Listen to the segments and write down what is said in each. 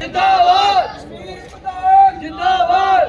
ਜਿੰਦਾਬਾਦ ਕਸ਼ਮੀਰ ਪ੍ਰਧਾਨ ਜਿੰਦਾਬਾਦ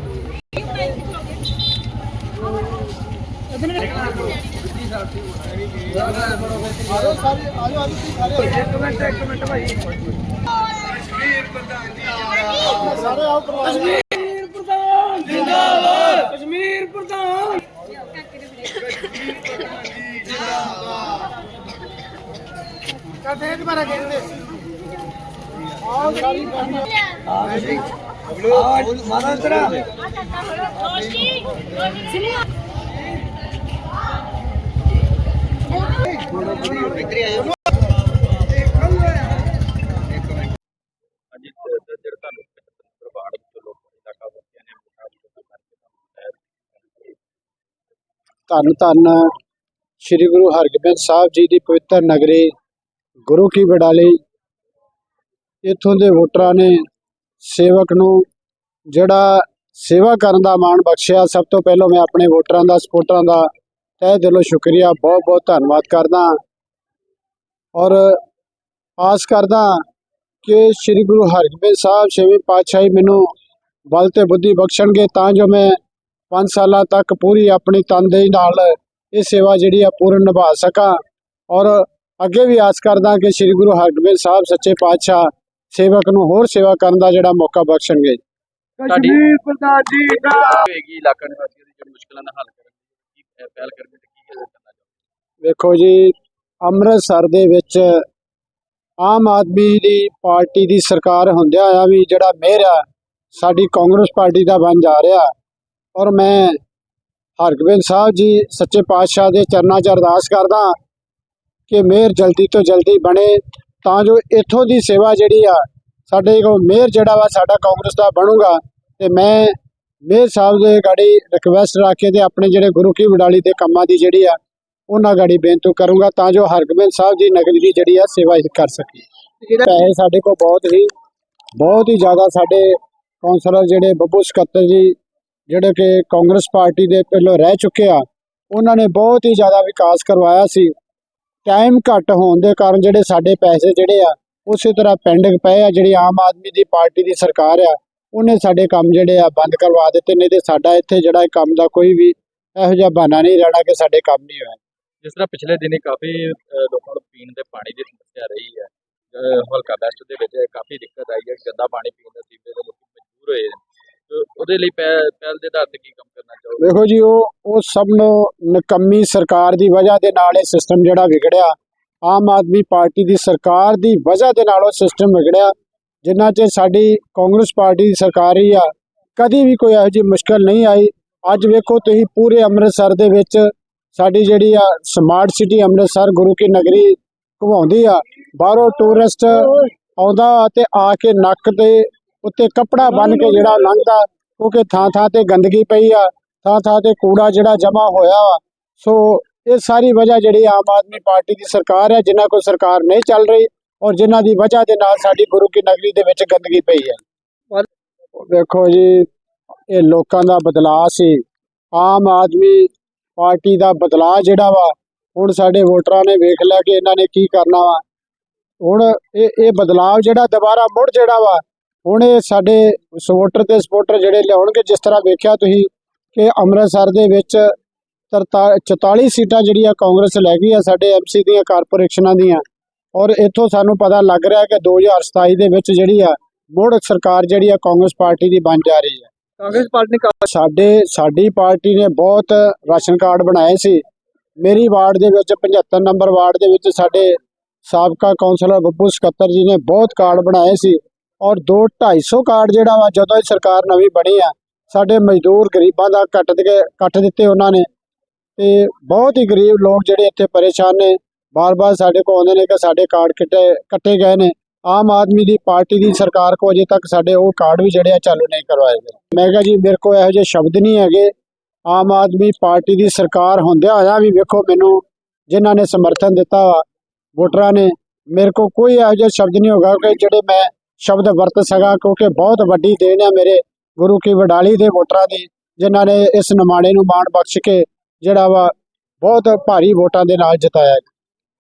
ਆਜੋ ਸਾਰੇ ਆਜੋ ਆਜੋ ਸਾਰੇ ਇੱਕ ਮਿੰਟ ਇੱਕ ਮਿੰਟ ਭਾਈ ਕਸ਼ਮੀਰ ਪ੍ਰਧਾਨ ਜੀ ਸਾਰੇ ਆਓ ਕਰਵਾ ਕਸ਼ਮੀਰ ਪ੍ਰਧਾਨ ਜਿੰਦਾਬਾਦ ਕਸ਼ਮੀਰ ਪ੍ਰਧਾਨ ਕਰਦੇ ਦੁਬਾਰਾ ਕਹਿੰਦੇ ਆਓ ਸਾਰੀ ਹਾਂਜੀ ਤੇ- ਤੇ ਜਿਹੜਾ ਤੁਹਾਨੂੰ ਪ੍ਰਭਾਵ ਧੰਨ ਧੰਨ ਸ੍ਰੀ ਗੁਰੂ ਹਰਗੋਬਿੰਦ ਸਾਹਿਬ ਜੀ ਦੀ ਪਵਿੱਤਰ ਨਗਰੀ, ਗੁਰੂ ਕੀ ਬਡਾਲੀ ਇੱਥੋਂ ਦੇ ਵੋਟਰਾਂ ਨੇ ਸੇਵਕ ਨੂੰ ਜਿਹੜਾ ਸੇਵਾ ਕਰਨ ਦਾ ਮਾਣ ਬਖਸ਼ਿਆ। ਸਭ ਤੋਂ ਪਹਿਲਾਂ ਮੈਂ ਆਪਣੇ ਵੋਟਰਾਂ ਦਾ ਸਪੋਰਟਰਾਂ ਦਾ ਤਹਿ ਦਿਲੋਂ ਸ਼ੁਕਰੀਆ ਬਹੁਤ ਬਹੁਤ ਧੰਨਵਾਦ ਕਰਦਾ ਔਰ ਆਸ ਕਰਦਾ ਕਿ ਸ੍ਰੀ ਗੁਰੂ ਹਰਗੋਬਿੰਦ ਸਾਹਿਬ ਛੇਵੀਂ ਪਾਤਸ਼ਾਹੀ ਮੈਨੂੰ ਬਲ ਤੇ ਬੁੱਧੀ ਬਖਸ਼ਣਗੇ ਤਾਂ ਜੋ ਮੈਂ 5 ਸਾਲਾਂ ਤੱਕ ਪੂਰੀ ਆਪਣੀ ਤਨਦੇਹੀ ਨਾਲ ਇਹ ਸੇਵਾ ਜਿਹੜੀ ਆ ਪੂਰਨ ਨਿਭਾ ਸਕਾਂ। ਔਰ ਅੱਗੇ ਵੀ ਆਸ ਕਰਦਾ ਕਿ ਸ੍ਰੀ ਗੁਰੂ ਹਰਗੋਬਿੰਦ ਸਾਹਿਬ ਸੱਚੇ ਪਾਤਸ਼ਾਹ ਸੇਵਕ ਨੂੰ ਹੋਰ ਸੇਵਾ ਕਰਨ ਦਾ ਜਿਹੜਾ ਮੌਕਾ ਬਖਸ਼ਣਗੇ। ਕਸ਼ਮੀਰ ਪ੍ਰਧਾਨ ਜੀ ਦਾ ਹੋਏਗੀ ਇਲਾਕਾ ਨਿਵਾਸੀਆਂ ਦੀ ਜਿਹੜੀ ਮੁਸ਼ਕਲਾਂ ਦਾ ਹੱਲ ਪਹਿਲ ਕਰਨਗੇ ਤੇ ਕੀ ਕਰਨਾ ਚਾਹੁੰਦੇ? ਵੇਖੋ ਜੀ, ਅੰਮ੍ਰਿਤਸਰ ਦੇ ਵਿੱਚ ਆਮ ਆਦਮੀ ਦੀ ਪਾਰਟੀ ਦੀ ਸਰਕਾਰ ਹੁੰਦਿਆਂ ਆ ਵੀ ਜਿਹੜਾ ਮੇਅਰ ਆ, ਸਾਡੀ ਕਾਂਗਰਸ ਪਾਰਟੀ ਦਾ ਬਣ ਜਾ ਰਿਹਾ। ਔਰ ਮੈਂ ਹਰਗੋਬਿੰਦ ਸਾਹਿਬ ਜੀ, ਸੱਚੇ ਪਾਤਸ਼ਾਹ ਦੇ ਚਰਨਾਂ 'ਚ ਅਰਦਾਸ ਕਰਦਾ ਕਿ ਮੇਅਰ ਜਲਦੀ ਤੋਂ ਜਲਦੀ ਬਣੇ, ਤਾਂ ਜੋ ਇੱਥੋਂ ਦੀ ਸੇਵਾ ਜਿਹੜੀ ਆ, ਸਾਡੇ ਕੋਲ ਮੇਅਰ ਜਿਹੜਾ ਵਾ ਸਾਡਾ ਕਾਂਗਰਸ ਦਾ ਬਣੂਗਾ। ਤੇ ਮੈਂ ਮੇਅਰ ਸਾਹਿਬ ਦੇ ਗਾੜੀ ਰਿਕਵੈਸਟ ਰੱਖ ਕੇ ਤੇ ਆਪਣੇ ਜਿਹੜੇ ਗੁਰੂ ਕੀ ਵਡਾਲੀ ਦੇ ਕੰਮਾਂ ਦੀ ਜਿਹੜੀ ਆ ਉਹਨਾਂ ਗਾੜੀ ਬੇਨਤੀ ਕਰੂੰਗਾ ਤਾਂ ਜੋ ਹਰਗੋਬਿੰਦ ਸਾਹਿਬ ਦੀ ਨਗਰੀ ਦੀ ਜਿਹੜੀ ਆ ਸੇਵਾ ਕਰ ਸਕੀਏ ਪੈਸੇ ਸਾਡੇ ਕੋਲ ਬਹੁਤ ਹੀ ਬਹੁਤ ਹੀ ਜ਼ਿਆਦਾ ਸਾਡੇ ਕੌਂਸਲਰ ਜਿਹੜੇ ਬੱਬੂ ਸਕੱਤਰ ਜੀ ਜਿਹੜੇ ਕਿ ਕਾਂਗਰਸ ਪਾਰਟੀ ਦੇ ਪਹਿਲਾਂ ਰਹਿ ਚੁੱਕੇ ਆ ਉਹਨਾਂ ਨੇ ਬਹੁਤ ਹੀ ਜ਼ਿਆਦਾ ਵਿਕਾਸ ਕਰਵਾਇਆ ਸੀ। ਟਾਈਮ ਘੱਟ ਹੋਣ ਦੇ ਕਾਰਨ ਜਿਹੜੇ ਸਾਡੇ ਪੈਸੇ ਜਿਹੜੇ ਆ ਉਸੇ ਤਰ੍ਹਾਂ ਪੈਂਡਿੰਗ ਪਏ ਆ ਜਿਹੜੀ ਆਮ ਆਦਮੀ ਦੀ ਪਾਰਟੀ ਦੀ ਸਰਕਾਰ ਆ ਉਹਨੇ ਸਾਡੇ ਕੰਮ ਜਿਹੜੇ ਆ ਬੰਦ ਕਰਵਾ ਦਿੱਤੇ ਨਹੀਂ ਤੇ ਸਾਡਾ ਇੱਥੇ ਜਿਹੜਾ ਕੰਮ ਦਾ ਕੋਈ ਵੀ ਇਹੋ ਜਿਹਾ ਬਹਾਨਾ ਨਹੀਂ ਰਹਿਣਾ ਕਿ ਸਾਡੇ ਕੰਮ ਨਹੀਂ ਹੋਇਆ ਜਿਸ ਤਰ੍ਹਾਂ ਪਿਛਲੇ ਦਿਨੀ ਕਾਫੀ ਲੋਕਾਂ ਨੂੰ ਪੀਣ ਦੇ ਪਾਣੀ ਦੀ ਸਮੱਸਿਆ ਰਹੀ ਹੈ। ਹਲਕਾ ਵੈਸਟ ਦੇ ਵਿੱਚ ਕਾਫੀ ਦਿੱਕਤ ਆਈ ਹੈ ਗੰਦਾ ਪਾਣੀ ਪੀਣ ਦਾ ਸੀਵਰੇਜ ਦੇ ਲੋਕ ਮਜਬੂਰ ਹੋਏ ਨੇ। ਉਹਦੇ ਲਈ ਪਹਿ- ਪਹਿਲ ਦੇ ਆਧਾਰ ਤੇ ਕੀ ਕੰਮ ਕਰਨਾ ਚਾਹੋਗੇ? ਵੇਖੋ ਜੀ ਉਹ ਉਹ ਸਭ ਨੂੰ ਨਕੰਮੀ ਸਰਕਾਰ ਦੀ ਵਜ੍ਹਾ ਦੇ ਨਾਲ ਇਹ ਸਿਸਟਮ ਜਿਹੜਾ ਵਿਗੜਿਆ ਆਮ ਆਦਮੀ ਪਾਰਟੀ ਦੀ ਸਰਕਾਰ ਦੀ ਵਜ੍ਹਾ ਦੇ ਨਾਲ ਉਹ ਸਿਸਟਮ ਵਿਗੜਿਆ। ਜਿੰਨਾ ਚਿਰ ਸਾਡੀ ਕਾਂਗਰਸ ਪਾਰਟੀ ਦੀ ਸਰਕਾਰ ਹੀ ਆ, ਕਦੀ ਵੀ ਕੋਈ ਇਹੋ ਜਿਹੀ ਮੁਸ਼ਕਲ ਨਹੀਂ ਆਈ। ਅੱਜ ਵੇਖੋ ਤੁਸੀਂ ਪੂਰੇ ਅੰਮ੍ਰਿਤਸਰ ਦੇ ਵਿੱਚ ਸਾਡੀ ਜਿਹੜੀ ਆ ਸਮਾਰਟ ਸਿਟੀ ਅੰਮ੍ਰਿਤਸਰ ਗੁਰੂ ਕੀ ਨਗਰੀ ਘੁਮਾਉਂਦੀ ਆ। ਬਾਹਰੋਂ ਟੂਰਿਸਟ ਆਉਂਦਾ ਤੇ ਆ ਕੇ ਨੱਕ ਦੇ ਉੱਤੇ ਕੱਪੜਾ ਬੰਨ ਕੇ ਜਿਹੜਾ ਲੰਘਦਾ ਕਿਉਂਕਿ ਥਾਂ ਥਾਂ ਤੇ ਗੰਦਗੀ ਪਈ ਆ ਥਾਂ ਥਾਂ ਤੇ ਕੂੜਾ ਜਿਹੜਾ ਜਮਾ ਹੋਇਆ ਵਾ। ਸੋ ਇਹ ਸਾਰੀ ਵਜ੍ਹਾ ਜਿਹੜੀ ਆਮ ਆਦਮੀ ਪਾਰਟੀ ਦੀ ਸਰਕਾਰ ਹੈ ਜਿਨ੍ਹਾਂ ਕੋਲ ਸਰਕਾਰ ਨਹੀਂ ਚੱਲ ਰਹੀ ਔਰ ਜਿਨ੍ਹਾਂ ਦੀ ਵਜ੍ਹਾ ਦੇ ਨਾਲ ਸਾਡੀ ਗੁਰੂ ਕੀ ਨਗਰੀ ਦੇ ਵਿੱਚ ਗੰਦਗੀ ਪਈ ਹੈ। ਦੇਖੋ ਜੀ, ਇਹ ਲੋਕਾਂ ਦਾ ਬਦਲਾਅ ਸੀ। ਆਮ ਆਦਮੀ ਪਾਰਟੀ ਦਾ ਬਦਲਾਅ ਜਿਹੜਾ ਵਾ, ਹੁਣ ਸਾਡੇ ਵੋਟਰਾਂ ਨੇ ਵੇਖ ਲਿਆ ਕਿ ਇਹਨਾਂ ਨੇ ਕੀ ਕਰਨਾ ਵਾ। ਹੁਣ ਇਹ ਇਹ ਬਦਲਾਅ ਜਿਹੜਾ ਦੁਬਾਰਾ ਮੁੜ ਜਿਹੜਾ ਵਾ, ਹੁਣ ਇਹ ਸਾਡੇ ਵੋਟਰ ਤੇ ਸਪੋਰਟਰ ਜਿਹੜੇ ਲਿਆਉਣਗੇ, ਜਿਸ ਤਰ੍ਹਾਂ ਵੇਖਿਆ ਤੁਸੀਂ ਕਿ ਅੰਮ੍ਰਿਤਸਰ ਦੇ ਵਿੱਚ 44 ਸੀਟਾਂ ਜਿਹੜੀਆਂ ਕਾਂਗਰਸ ਲੈ ਗਈ ਆ, ਸਾਡੇ ਐਮਸੀ ਦੀਆਂ, ਕਾਰਪੋਰੇਸ਼ਨਾਂ ਦੀਆਂ ਔਰ ਇੱਥੋਂ ਸਾਨੂੰ ਪਤਾ ਲੱਗ ਰਿਹਾ ਕਿ 2027 ਦੇ ਵਿੱਚ ਜਿਹੜੀ ਆ ਮੁੜ ਸਰਕਾਰ ਜਿਹੜੀ ਆ ਕਾਂਗਰਸ ਪਾਰਟੀ ਦੀ ਬਣ ਜਾ ਰਹੀ ਹੈ। ਕਾਂਗਰਸ ਪਾਰਟੀ ਨੇ ਸਾਡੇ ਸਾਡੀ ਪਾਰਟੀ ਨੇ ਬਹੁਤ ਰਾਸ਼ਨ ਕਾਰਡ ਬਣਾਏ ਸੀ। ਮੇਰੀ ਵਾਰਡ ਦੇ ਵਿੱਚ 75 ਨੰਬਰ ਵਾਰਡ ਦੇ ਵਿੱਚ ਸਾਡੇ ਸਾਬਕਾ ਕੌਂਸਲਰ ਬੱਬੂ ਸਕੱਤਰ ਜੀ ਨੇ ਬਹੁਤ ਕਾਰਡ ਬਣਾਏ ਸੀ। ਔਰ 2 250 ਕਾਰਡ ਜਿਹੜਾ ਵਾ ਜਦੋਂ ਇਹ ਸਰਕਾਰ ਨਵੀਂ ਬਣੀ ਆ ਸਾਡੇ ਮਜ਼ਦੂਰ ਗਰੀਬਾਂ ਦਾ ਕੱਟ ਦੇ ਕੱਟ ਦਿੱਤੇ ਉਹਨਾਂ ਨੇ। ਤੇ ਬਹੁਤ ਹੀ ਗਰੀਬ ਲੋਕ ਜਿਹੜੇ ਇੱਥੇ ਪਰੇਸ਼ਾਨ ਨੇ। ਬਾਰ-ਬਾਰ ਸਾਡੇ ਕੋਲ ਆਉਂਦੇ ਨੇ ਕਿ ਸਾਡੇ ਕਾਰਡ ਕੱਟੇ ਕੱਟੇ ਗਏ ਨੇ। ਆਮ ਆਦਮੀ ਦੀ ਪਾਰਟੀ ਦੀ ਸਰਕਾਰ ਕੋ ਅਜੇ ਤੱਕ ਸਾਡੇ ਉਹ ਕਾਰਡ ਵੀ ਜਿਹੜੇ ਆ ਚਾਲੂ ਨਹੀਂ ਕਰਵਾਏ ਗਏ। ਮੈਂ ਕਿਹਾ ਜੀ, ਮੇਰੇ ਕੋਲ ਇਹੋ ਜਿਹੇ ਸ਼ਬਦ ਨਹੀਂ ਹੈਗੇ। ਆਮ ਆਦਮੀ ਪਾਰਟੀ ਦੀ ਸਰਕਾਰ ਹੁੰਦਿਆਂ ਹੋਇਆਂ ਵੀ ਵੇਖੋ ਮੈਨੂੰ ਜਿਨ੍ਹਾਂ ਨੇ ਸਮਰਥਨ ਦਿੱਤਾ ਵਾ, ਵੋਟਰਾਂ ਨੇ, ਮੇਰੇ ਕੋ ਕੋਈ ਇਹੋ ਜਿਹਾ ਸ਼ਬਦ ਨਹੀਂ ਹੋਗਾ ਕਿ ਜਿਹੜੇ ਮੈਂ ਸ਼ਬਦ ਵਰਤ ਸਕਾਂ, ਕਿਉਂਕਿ ਬਹੁਤ ਵੱਡੀ ਦੇਣ ਹੈ ਮੇਰੇ ਗੁਰੂ ਕੀ ਵਡਾਲੀ ਦੇ ਵੋਟਰਾਂ ਦੀ, ਜਿਨ੍ਹਾਂ ਨੇ ਇਸ ਨਿਮਾਣੇ ਨੂੰ ਮਾਣ ਬਖਸ਼ ਕੇ ਜਿਹੜਾ ਵਾ ਬਹੁਤ ਭਾਰੀ ਵੋਟਾਂ ਦੇ ਨਾਲ ਜਿਤਾਇਆ।